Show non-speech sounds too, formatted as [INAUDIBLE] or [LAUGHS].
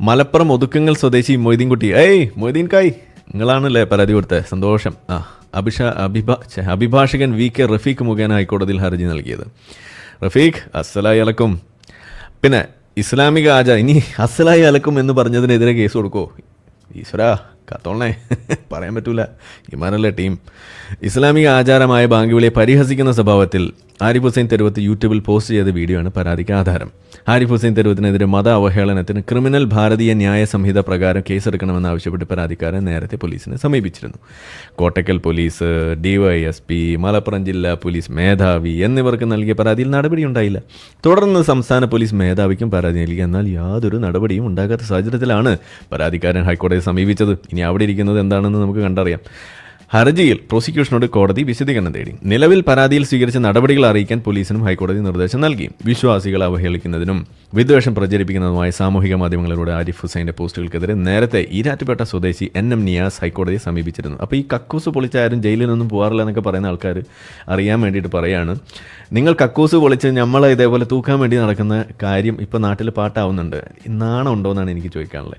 മലപ്പുറം ഒതുക്കങ്ങൾ സ്വദേശി മൊയ്തീൻകുട്ടി. ഏയ് മൊയ്തീൻ കായ് നിങ്ങളാണല്ലേ പരാതി കൊടുത്തത് സന്തോഷം. ആ അഭിഷ അഭിഭാ അഭിഭാഷകൻ വി കെ റഫീഖ് മുഖേന ഹൈക്കോടതിയിൽ ഹർജി നൽകിയത്. റഫീഖ് അസ്സലായി അലക്കും. പിന്നെ ഇസ്ലാമിക ആചാ ഇനി അസ്സലായി അലക്കും എന്ന് പറഞ്ഞതിനെതിരെ കേസ് കൊടുക്കോ. ഈശ്വര. കത്തോളണേ [LAUGHS] പറയാൻ പറ്റൂല. ഇമാനല്ലേ ടീം ഇസ്ലാമിക ആചാരമായ ബാങ്കുവിളിയെ പരിഹസിക്കുന്ന സ്വഭാവത്തിൽ ആരിഫ് ഹുസൈൻ തെരുവത്ത് യൂട്യൂബിൽ പോസ്റ്റ് ചെയ്ത വീഡിയോ ആണ് പരാതിക്ക് ആധാരം. ആരിഫ് ഹുസൈൻ തെരുവത്തിനെതിരെ മത അവഹേളനത്തിന് ക്രിമിനൽ ഭാരതീയ ന്യായ സംഹിത പ്രകാരം കേസെടുക്കണമെന്നാവശ്യപ്പെട്ട് പരാതിക്കാരൻ നേരത്തെ പോലീസിനെ സമീപിച്ചിരുന്നു. കോട്ടക്കൽ പോലീസ് ഡിവൈഎസ്പി മലപ്പുറം ജില്ലാ പോലീസ് മേധാവി എന്നിവർക്ക് നൽകിയ പരാതിയിൽ നടപടിയുണ്ടായില്ല തുടർന്ന് സംസ്ഥാന പോലീസ് മേധാവിക്കും പരാതി നൽകി. എന്നാൽ യാതൊരു നടപടിയും ഉണ്ടാകാത്ത സാഹചര്യത്തിലാണ് പരാതിക്കാരൻ ഹൈക്കോടതിയെ സമീപിച്ചത്. ഇനി അവിടെ ഇരിക്കുന്നത് എന്താണെന്ന് നമുക്ക് കണ്ടറിയാം. ഹർജിയിൽ പ്രോസിക്യൂഷനോട് കോടതി വിശദീകരണം തേടി. നിലവിൽ പരാതിയിൽ സ്വീകരിച്ച നടപടികൾ അറിയിക്കാൻ പോലീസിനും ഹൈക്കോടതി നിർദ്ദേശം നൽകി. വിശ്വാസികളെ അവഹേളിക്കുന്നതിനും വിദ്വേഷം പ്രചരിപ്പിക്കുന്നതുമായ സാമൂഹിക മാധ്യമങ്ങളിലൂടെ ആരിഫ് ഹുസൈന്റെ പോസ്റ്റുകൾക്കെതിരെ നേരത്തെ ഈരാറ്റുപേട്ട സ്വദേശി എൻ എം നിയാസ് ഹൈക്കോടതിയെ സമീപിച്ചിരുന്നു. അപ്പോൾ ഈ കക്കൂസ് പൊളിച്ച ആരും ജയിലിലൊന്നും പോകാറില്ല എന്നൊക്കെ പറയുന്ന ആൾക്കാർ അറിയാൻ വേണ്ടിയിട്ട് പറയാണ്. നിങ്ങൾ കക്കൂസ് പൊളിച്ച് നമ്മളെ ഇതേപോലെ തൂക്കാൻ വേണ്ടി നടക്കുന്ന കാര്യം ഇപ്പോൾ നാട്ടിൽ പാട്ടാവുന്നുണ്ട്. നാണം ഉണ്ടോ എന്നാണ് എനിക്ക് ചോദിക്കാനുള്ളത്.